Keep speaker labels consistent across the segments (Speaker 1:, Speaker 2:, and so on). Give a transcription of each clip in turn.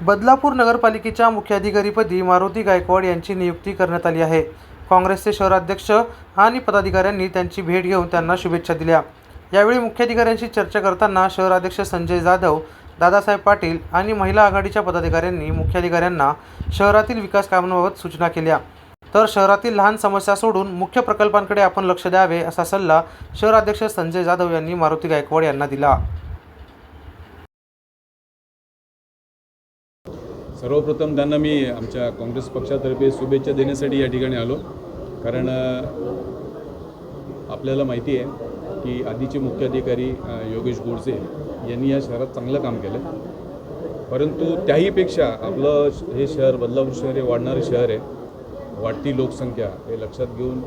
Speaker 1: बदलापूर नगरपालिकेच्या मुख्याधिकारीपदी मारुती गायकवाड यांची नियुक्ती करण्यात आली आहे. काँग्रेसचे शहराध्यक्ष आणि पदाधिकाऱ्यांनी त्यांची भेट घेऊन त्यांना शुभेच्छा दिल्या. यावेळी मुख्याधिकाऱ्यांशी चर्चा करताना शहराध्यक्ष संजय जाधव दादासाहेब पाटील आणि महिला आघाडीच्या पदाधिकाऱ्यांनी मुख्याधिकाऱ्यांना शहरातील विकास कामांबाबत सूचना केल्या. तर शहरातील लहान समस्या सोडून मुख्य प्रकल्पांकडे आपण लक्ष द्यावे असा सल्ला शहराध्यक्ष संजय जाधव यांनी मारुती गायकवाड यांना दिला.
Speaker 2: सर्वप्रथम त्यांना मी आमच्या काँग्रेस पक्षातर्फे शुभेच्छा देण्यासाठी या ठिकाणी आलो. कारण आपल्याला माहिती आहे की आधीचे मुख्याधिकारी योगेश गोडसे यांनी या शहरात चांगलं काम केलं. परंतु त्याहीपेक्षा आपलं श- हे शहर बदलापूर शहर हे वाढणारं शहर आहे. वाढती लोकसंख्या हे लक्षात घेऊन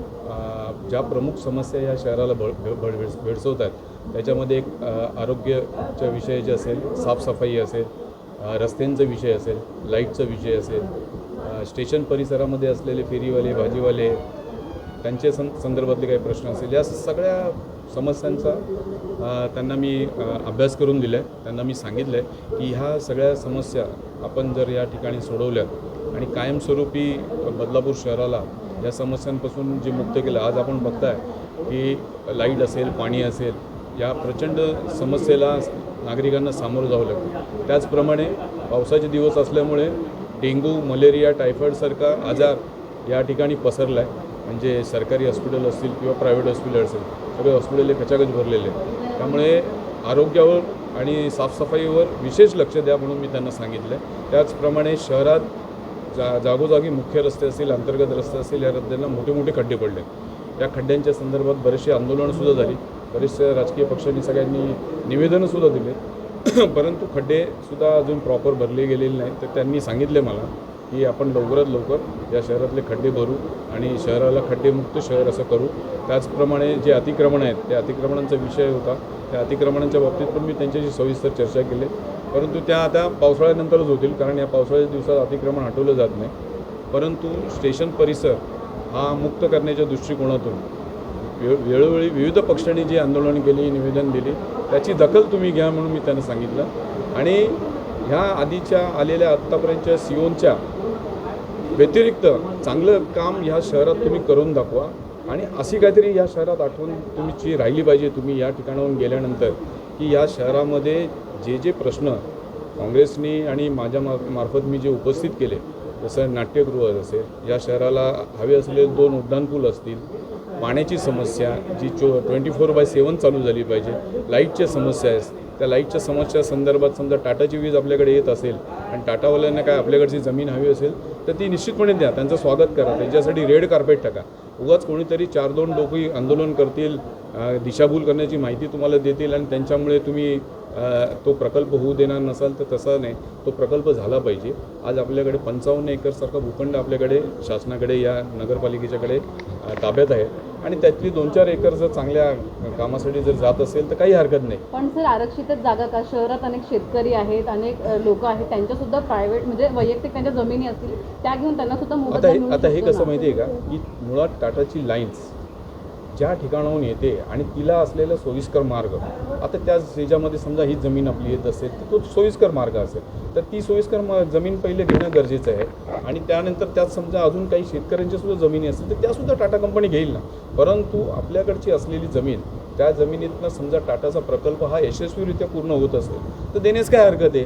Speaker 2: ज्या प्रमुख समस्या या शहराला भळ भड भेड भेडसवत आहेत त्याच्यामध्ये एक आरोग्याच्या विषयाचे असेल साफसफाई असेल रस्त्यांचा विषय असेल लाईटचा विषय असेल स्टेशन परिसरामध्ये असलेले फेरीवाले भाजीवाले त्यांच्या सं संदर्भातले काही प्रश्न असेल या सगळ्या समस्यांचा त्यांना मी अभ्यास करून दिला आहे त्यांना मी सांगितलं आहे की ह्या सगळ्या समस्या आपण जर या ठिकाणी सोडवल्या आणि कायमस्वरूपी बदलापूर शहराला या समस्यांपासून जे मुक्त केलं आज आपण बघताय की लाइट असेल पाणी असेल या प्रचंड समस्येला नागरिकांना सामोरं जावं लागतं त्याचप्रमाणे पावसाचे दिवस असल्यामुळे डेंगू मलेरिया टायफॉईडसारखा आजार या ठिकाणी पसरला आहे म्हणजे सरकारी हॉस्पिटल असतील किंवा प्रायव्हेट हॉस्पिटल असेल सगळे हॉस्पिटल हे खचाखच भरलेले आहेत. त्यामुळे आरोग्यावर आणि साफसफाईवर विशेष लक्ष द्या म्हणून मी त्यांना सांगितलं आहे त्याचप्रमाणे शहरात जा जागोजागी मुख्य रस्ते असतील अंतर्गत रस्ते असतील या रस्त्यांना मोठे मोठे खड्डे पडले त्या खड्ड्यांच्या संदर्भात बरेचसे आंदोलनंसुद्धा झाली. बरेचसे राजकीय पक्षांनी सगळ्यांनी निवेदनंसुद्धा दिले. परंतु खड्डेसुद्धा अजून प्रॉपर भरले गेलेले नाही तर त्यांनी सांगितले मला की आपण लवकरात लवकर या शहरातले खड्डे भरू आणि शहराला खड्डेमुक्त शहर असं करू. त्याचप्रमाणे जे अतिक्रमण आहेत त्या अतिक्रमणांचा विषय होता. त्या अतिक्रमणांच्या बाबतीत पण मी त्यांच्याशी सविस्तर चर्चा केली. परंतु त्या आता पावसाळ्यानंतरच होतील कारण या पावसाळ्याच्या दिवसात अतिक्रमण हटवलं जात नाही. परंतु स्टेशन परिसर हा मुक्त करण्याच्या दृष्टिकोनातून वेळ वेळोवेळी विविध पक्षांनी जी आंदोलन केली निवेदन दिली त्याची दखल तुम्ही घ्या म्हणून मी त्यांना सांगितलं. आणि ह्या आधीच्या आलेल्या आत्तापर्यंतच्या सीओनच्या व्यतिरिक्त चांगलं काम ह्या शहरात तुम्ही करून दाखवा. आणि अशी काहीतरी या शहरात आठवण तुमची राहिली पाहिजे. तुम्ही या ठिकाणाहून गेल्यानंतर की या शहरामध्ये जे जे प्रश्न काँग्रेसनी आणि माझ्या मार्फत मी जे उपस्थित केले जसं नाट्यगृह असेल या शहराला हवे असलेले दोन उड्डाणपूल असतील पाण्याची समस्या जी चो ट्वेंटी फोर बाय सेवन चालू झाली पाहिजे लाईटच्या समस्या आहेत. त्या लाईटच्या समस्या संदर्भात समजा टाटाची वीज आपल्याकडे येत असेल आणि टाटावाल्यांना काय आपल्याकडची जमीन हवी असेल तर ती निश्चितपणे द्या. त्यांचं स्वागत करा. त्यांच्यासाठी रेड कार्पेट टाका. उगाच कोणीतरी चार दोन लोकही आंदोलन करतील दिशाभूल करण्याची माहिती तुम्हाला देतील आणि त्यांच्यामुळे तुम्ही तो प्रकल्प होऊ देणार नसाल तर तसा नाही. तो प्रकल्प झाला पाहिजे. आज आपल्याकडे पंचावन्न एकरसारखा भूखंड आपल्याकडे शासनाकडे या नगरपालिकेच्याकडे ताब्यात आहे. आणि त्यातली दोन चार एकर जर चांगल्या कामासाठी जर जात असेल तर काही हरकत नाही.
Speaker 3: पण सर आरक्षितच जागा का? शहरात अनेक शेतकरी आहेत अनेक लोक आहेत. त्यांच्या सुद्धा प्रायव्हेट म्हणजे वैयक्तिक त्यांच्या जमिनी असतील त्या घेऊन त्यांना सुद्धा
Speaker 2: आता हे हे कसं? माहिती आहे का? की मुळात टाटाची लाईन्स ज्या ठिकाणाहून येते आणि तिला असलेला सोयीस्कर मार्ग आता त्या ह्याच्यामध्ये समजा ही जमीन आपली येत असेल तर तो सोयीस्कर मार्ग असेल. तर ती सोयीस्कर म जमीन पहिले घेणं गरजेचं आहे आणि त्यानंतर त्यात समजा अजून काही शेतकऱ्यांच्या सुद्धा जमिनी असतील तर त्यासुद्धा टाटा कंपनी घेईल ना. परंतु आपल्याकडची असलेली जमीन त्या जमिनीतनं समजा टाटाचा प्रकल्प हा यशस्वीरित्या पूर्ण होत असेल तर देण्यास काय हरकत आहे?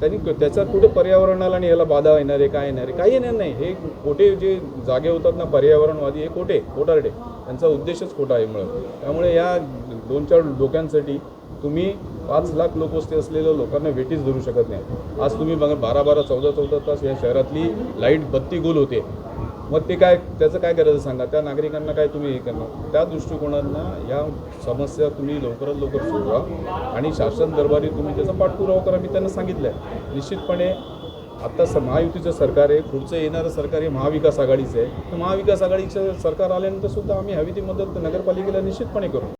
Speaker 2: त्यांनी त्याचा कुठे पर्यावरणाला आणि याला बाधा येणार आहे काय येणार आहे? काही येणार नाही. हे खोटे जे जागे होतात ना पर्यावरणवादी हे खोटे खोटारडे. त्यांचा उद्देशच खोटा आहे मुळात त्यामुळे या दोन चार लोकांसाठी तुम्ही पाच लाख लोकवस्ती असलेल्या लोकांना वेटीच धरू शकत नाही. आज तुम्ही बघा बारा बारा चौदा चौदा तास या शहरातली लाइट बत्ती गोल होते. मग ते काय त्याचं काय करायचं सांगा. त्या नागरिकांना काय तुम्ही हे करणार? त्या दृष्टिकोनातनं या समस्या तुम्ही लवकरात लवकर सोडवा. आणि शासन दरबारी तुम्ही त्याचा पाठपुरावा करा. मी त्यांना सांगितलं आहे निश्चितपणे आत्ता स महायुतीचं सरकार आहे. पुढचं येणारं सरकार हे महाविकास आघाडीचं आहे. तर महाविकास आघाडीचं सरकार आल्यानंतर सुद्धा आम्ही हवी ती मदत नगरपालिकेला निश्चितपणे करू.